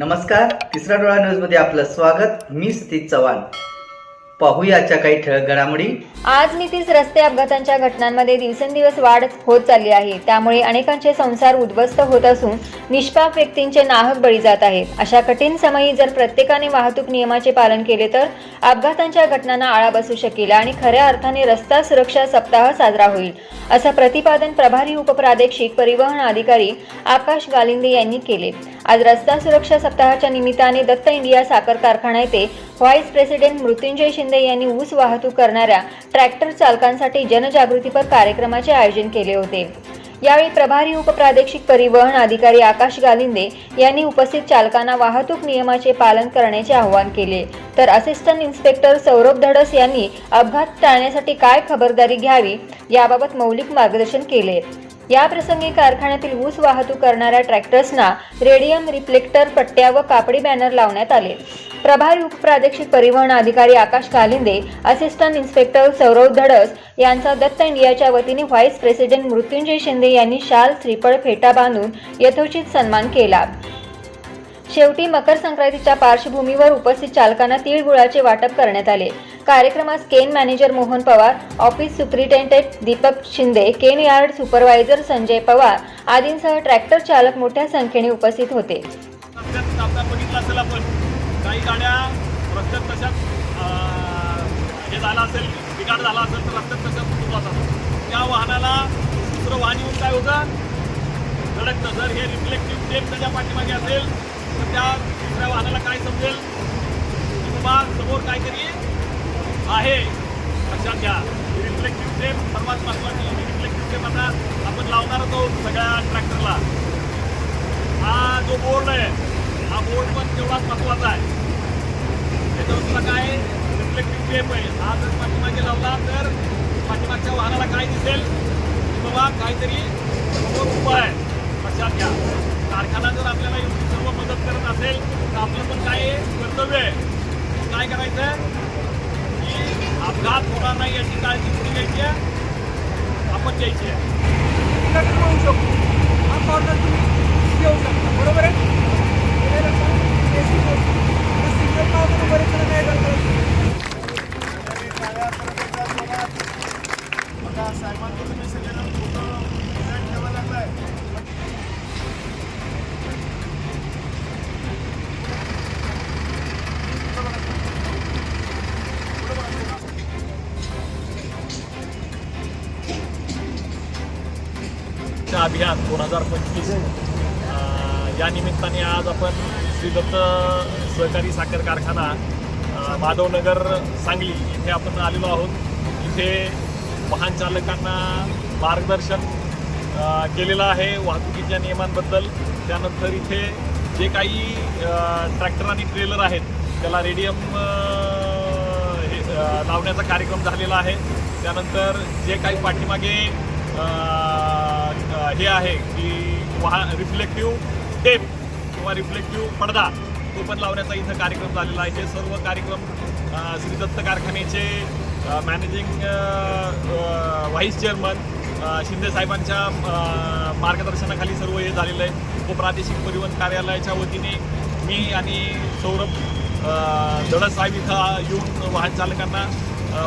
नमस्कार तिसरा डोळा न्यूजमध्ये आपलं स्वागत. मी सतीश चव्हाण. पाहूयाच्या काही ठळक घडामोडी. आज मितीस रस्ते अपघातांच्या घटनांमध्ये दिवसेंदिवस वाढ होत चालली आहे. त्यामुळे अनेकांचे संसार उद्ध्वस्त होत असून निष्पाप व्यक्तींचे नाहक बळी जात आहेत. अशा कठीण समयी जर प्रत्येकाने वाहतूक नियमाचे पालन केले तर अपघातांच्या घटनांना आळा बसू शकेल आणि खऱ्या अर्थाने रस्ता सुरक्षा सप्ताह साजरा होईल असं प्रतिपादन प्रभारी उपप्रादेशिक परिवहन अधिकारी आकाश गालिंदे यांनी केले. आज रस्ता सुरक्षा सप्ताहाच्या निमित्ताने दत्त इंडिया साखर कारखाना येथे व्हाईस प्रेसिडेंट मृत्युंजय शिंदे यांनी ऊस वाहतूक करणाऱ्या ट्रॅक्टर चालकांसाठी जनजागृतीपर कार्यक्रमाचे आयोजन केले होते. यावेळी प्रभारी उपप्रादेशिक परिवहन अधिकारी आकाश गालिंदे यांनी उपस्थित चालकांना वाहतूक नियमाचे पालन करण्याचे आवाहन केले. तर असिस्टंट इन्स्पेक्टर सौरभ धडस यांनी अपघात टाळण्यासाठी काय खबरदारी घ्यावी याबाबत मौलिक मार्गदर्शन केले. याप्रसंगी कारखान्यातील ऊस वाहतूक करणाऱ्या ट्रॅक्टर्सना रेडियम रिफ्लेक्टर पट्ट्या व कापडी बॅनर लावण्यात आले. प्रभारी उपप्रादेशिक परिवहन अधिकारी आकाश कालिंदे असिस्टंट इन्स्पेक्टर सौरव धडस यांचा दत्त इंडियाच्या वतीने व्हाईस प्रेसिडेंट मृत्युंजय शिंदे यांनी शाल श्रीफळ फेटा बांधून यथोचित सन्मान केला. शेवटी मकर संक्रांतीच्या पार्श्वभूमीवर उपस्थित चालकांना तिळगुळाचे वाटप करण्यात आले. कार्यक्रमास cane manager Mohan Pawar office superintendent Deepak Shinde cane yard supervisor Sanjay Pawar आदींसह ट्रॅक्टर चालक मोठ्या संख्येने उपस्थित होते. काही गाड्या रस्त्यात तशाच हे झालं असेल बिघाड झाला असेल तर रस्त्यात तशाच सुरू जातात त्या वाहनाला दुसरं वाहन येऊन काय होतं? धडकतं. जर हे रिफ्लेक्टिव्ह टेप त्याच्या पाठीमागे असेल तर त्या दुसऱ्या वाहनाला काय समजेल? की बाबा समोर काहीतरी आहे. लक्षात घ्या. रिफ्लेक्टिव्ह टेप सर्वात महत्त्वाची रिफ्लेक्टिव्ह टेप आता आपण लावणार आहोत सगळ्या ट्रॅक्टरला हा जो बोर्ड आहे हा बोर्ड पण तेवढाच महत्त्वाचा आहे. त्याच्यावर तुला काय रिफ्लेक्टिव्ह टेप आहे हा जर पाठीमागे लावला तर पाठीमागच्या वाहनाला काय दिसेल? बाबा काहीतरी समोर आहे. लक्षात घ्या. कारखाना जर आपल्याला एवढी सर्व मदत करत असेल तर आपलं पण काय आहे? कर्तव्य आहे. काय करायचं की अपघात होणार नाही याची काळजी कुठे घ्यायची आहे. आपण घ्यायची आहे. शकतो. हा कॉर्नर तुम्ही घेऊ शकता. बरोबर आहे? अभियान दोन हजार पंचवीस. या निमित्ताने आज आपण श्री दत्त सहकारी साखर कारखाना माधवनगर सांगली इथे आपण आलेलो आहोत. इथे वाहन चालकांना मार्गदर्शन केलेलं आहे वाहतुकीच्या नियमांबद्दल. त्यानंतर इथे जे काही ट्रॅक्टर आणि ट्रेलर आहेत त्याला रेडियम हे लावण्याचा कार्यक्रम झालेला आहे. त्यानंतर जे काही पाठीमागे हे आहे की वाहन रिफ्लेक्टिव्ह टेप किंवा रिफ्लेक्टिव्ह पडदा तो पण लावण्याचा इथं कार्यक्रम झालेला आहे. हे सर्व कार्यक्रम श्रीदत्त श्री दत्त कारखान्याचे मॅनेजिंग व्हाईस चेअरमन शिंदे साहेबांच्या मार्गदर्शनाखाली सर्व हे झालेलं आहे. उपप्रादेशिक परिवहन कार्यालयाच्या वतीने मी आणि सौरभ अ, साहेब इथं येऊन वाहन चालकांना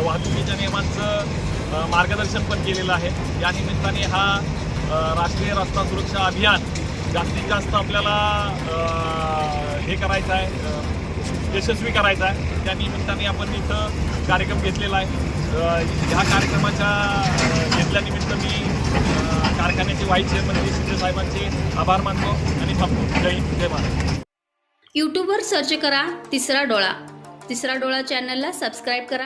वाहतुकीच्या नियमांचं मार्गदर्शन पण केलेलं आहे. या निमित्ताने हा राष्ट्रीय रस्ता सुरक्षा अभियान जास्तीत जास्त आपल्याला हे करायचं आहे यशस्वी करायचं आहे. त्या निमित्ताने आपण इथं कार्यक्रम घेतलेला आहे. ह्या कार्यक्रमाच्या घेतल्यानिमित्त मी कारखान्याचे व्हाईस चेअरमन शिंदे साहेबांचे आभार मानतो आणि थांबतो जय जय महाराज यूट्यूबवर सर्च करा तिसरा डोळा. तिसरा डोळा चॅनलला सबस्क्राईब करा.